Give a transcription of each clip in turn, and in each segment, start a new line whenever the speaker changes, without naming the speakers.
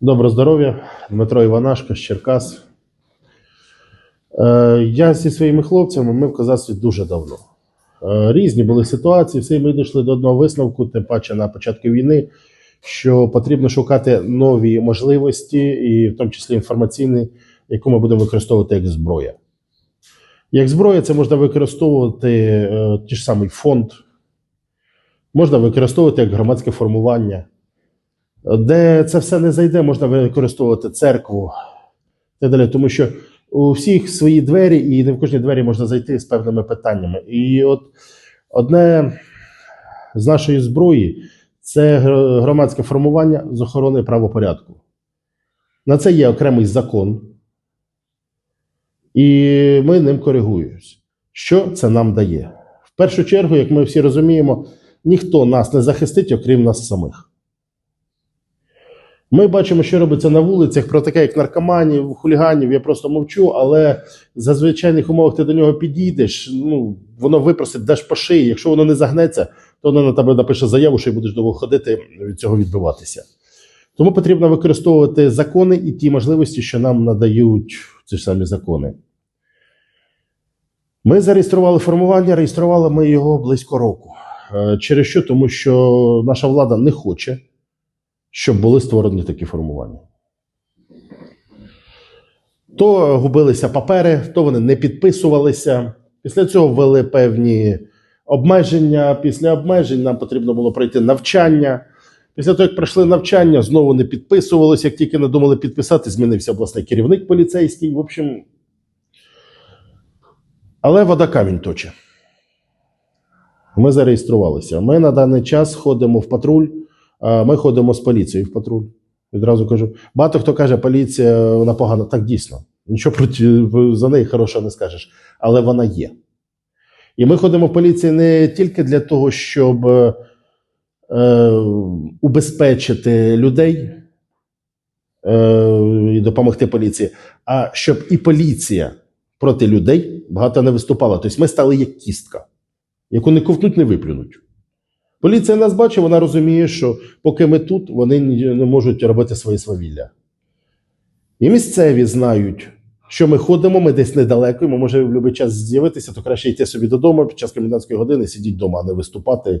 Доброго здоров'я, Дмитро Іванашко з Черкас. Е, я зі своїми хлопцями ми в козацтві дуже давно. Е, різні були ситуації, всі ми дійшли до одного висновку, тим паче на початку війни, що потрібно шукати нові можливості, і в тому числі інформаційні, яку ми будемо використовувати як зброя. Як зброя, це можна використовувати е, ті ж самий фонд, можна використовувати як громадське формування. Де це все не зайде, можна використовувати церкву так далі, тому що у всіх свої двері, і не в кожній двері можна зайти з певними питаннями. І от одне з нашої зброї це громадське формування з охорони правопорядку. На це є окремий закон, і ми ним коригуємось. Що це нам дає? В першу чергу, як ми всі розуміємо, ніхто нас не захистить, окрім нас самих. Ми бачимо, що робиться на вулицях про таке, як наркоманів, хуліганів. Я просто мовчу, але за звичайних умовах ти до нього підійдеш. Ну воно випросить, даш по шиї. Якщо воно не загнеться, то воно на тебе напише заяву, що й будеш довго ходити від цього відбиватися. Тому потрібно використовувати закони і ті можливості, що нам надають ці ж самі закони. Ми зареєстрували формування, реєстрували ми його близько року. Е, Через що? Тому що наша влада не хоче, щоб були створені такі формування. То губилися папери, то вони не підписувалися. Після цього ввели певні обмеження. Після обмежень нам потрібно було пройти навчання. Після того, як пройшли навчання, знову не підписувалося. Як тільки надумали підписати, змінився обласний керівник поліцейський. В общем, але вода камінь точить. Ми зареєструвалися. Ми на даний час ходимо в патруль. А Ми ходимо з поліцією в патруль. Відразу кажу. Багато хто каже, поліція вона погана. Так дійсно. Нічого проти за неї хорошого не скажеш, але вона є. І ми ходимо в поліції не тільки для того, щоб е, е, убезпечити людей е, і допомогти поліції, а щоб і поліція проти людей багато не виступала. Тобто ми стали як кістка, яку не ковтнуть, не виплюнуть. Поліція нас бачить, вона розуміє, що поки ми тут, вони не можуть робити свої свавілля. І місцеві знають, що ми ходимо, ми десь недалеко, і ми можемо в будь-який час з'явитися, то краще йти собі додому під час комендантської години, сидіти вдома, а не виступати,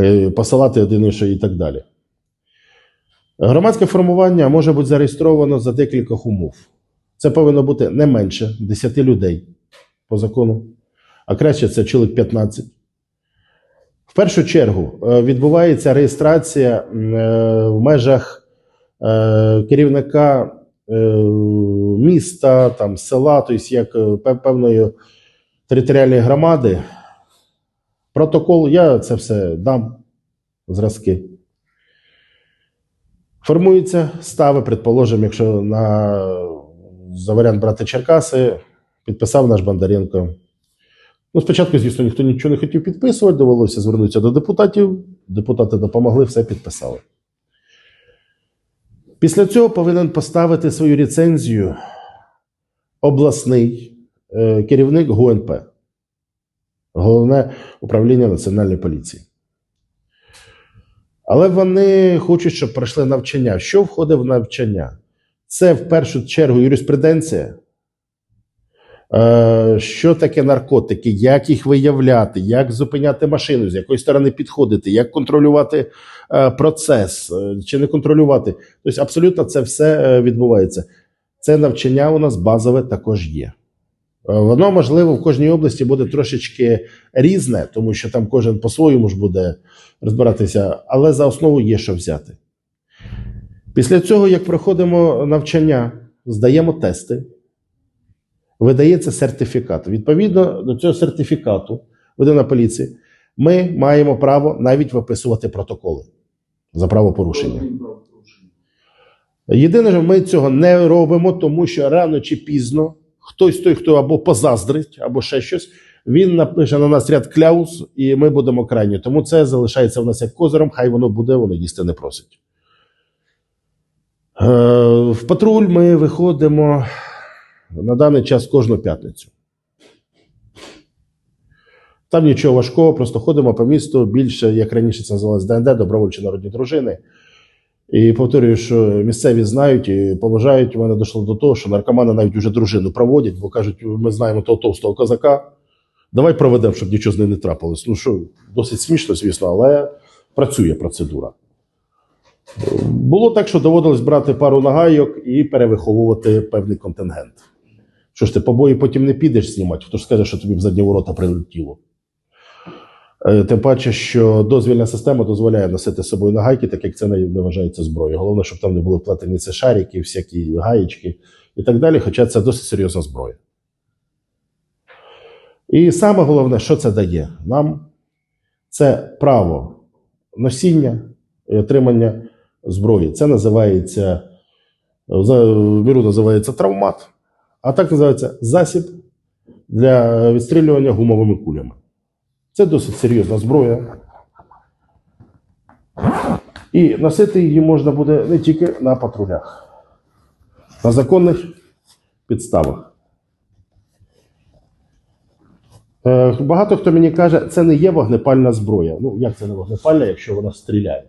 е, посилати один іншого і так далі. Громадське формування може бути зареєстровано за декількох умов. Це повинно бути не менше 10 людей по закону, а краще це чоловік 15. Першу чергу е, відбувається реєстрація е, в межах е, керівника міста, там, села, тобто як певної територіальної громади. Протокол, я це все дам зразки. Формуються стави, предположимо, якщо на за варіант брати Черкаси, підписав наш Бондаренко. Ну, спочатку, звісно, ніхто нічого не хотів підписувати, довелося звернутися до депутатів. Депутати допомогли, все підписали. Після цього повинен поставити свою ліцензію обласний е, керівник ГУНП, головне управління Національної поліції. Але вони хочуть, щоб пройшли навчання. Що входить в навчання? Це в першу чергу юриспруденція. Е, Що таке наркотики, як їх виявляти, як зупиняти машину, з якої сторони підходити, як контролювати е, процес е, чи не контролювати. Тобто, абсолютно це все відбувається. Це навчання у нас базове також є. Воно, можливо, в кожній області буде трошечки різне, тому що там кожен по-своєму ж буде розбиратися, але за основу є що взяти. Після цього, як проходимо навчання, здаємо тести, видається сертифікат. Відповідно до цього сертифікату, видана поліції, ми маємо право навіть виписувати протоколи за правопорушення. Єдине, що ми цього не робимо, тому що рано чи пізно хтось той, хто або позаздрить, або ще щось, він напише на нас ряд кляус, і ми будемо крайні. Тому це залишається в нас як козиром, хай воно буде, воно їсти не просить. Е, В патруль ми виходимо на даний час кожну п'ятницю. Там нічого важкого, просто ходимо по місту більше, як раніше це називалось ДНД, добровольчі народні дружини. І повторюю, що місцеві знають і поважають. У мене дійшло до того, що наркомани навіть уже дружину проводять, бо кажуть, ми знаємо того товстого козака. Давай проведемо, щоб нічого з ним не трапилось. Ну що, досить смішно, звісно, але працює процедура. Було так, що доводилось брати пару нагайок і перевиховувати певний контингент. Що ж ти побої потім не підеш знімати, хто ж скаже, що тобі в задні ворота прилетіло. Е, Тим паче, що дозвільна система дозволяє носити з собою нагайки, так як це не вважається зброєю. Головне, щоб там не були вплетені ці шарики, всякі гаєчки і так далі, хоча це досить серйозна зброя. І саме головне, що це дає нам, це право носіння і отримання зброї. Це називається в міру називається травмат, а так називається засіб для відстрілювання гумовими кулями. Це досить серйозна зброя. І носити її можна буде не тільки на патрулях, на законних підставах. Е, Багато хто мені каже, це не є вогнепальна зброя. Ну, як це не вогнепальна, якщо вона стріляє?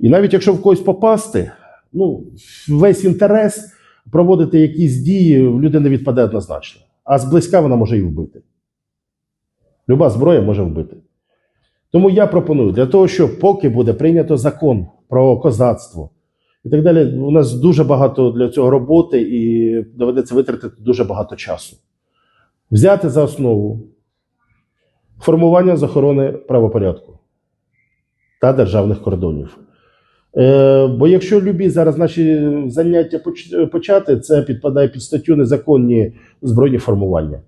І навіть якщо в когось попасти, ну, весь інтерес проводити якісь дії в людини відпаде однозначно. А зблизька вона може і вбити. Люба зброя може вбити. Тому я пропоную для того, щоб поки буде прийнято закон про козацтво і так далі, у нас дуже багато для цього роботи і доведеться витратити дуже багато часу. Взяти за основу формування з охорони правопорядку та державних кордонів. Е, бо якщо любі зараз наші заняття почати, це підпадає під статтю незаконні збройні формування.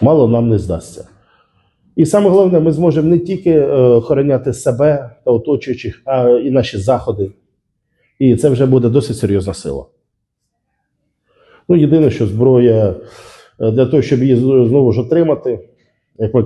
Мало нам не здасться. І саме головне, ми зможемо не тільки е, охороняти себе та оточуючих, а і наші заходи. І це вже буде досить серйозна сила. Ну, єдине, що зброя е, для того, щоб її знову ж отримати, як ми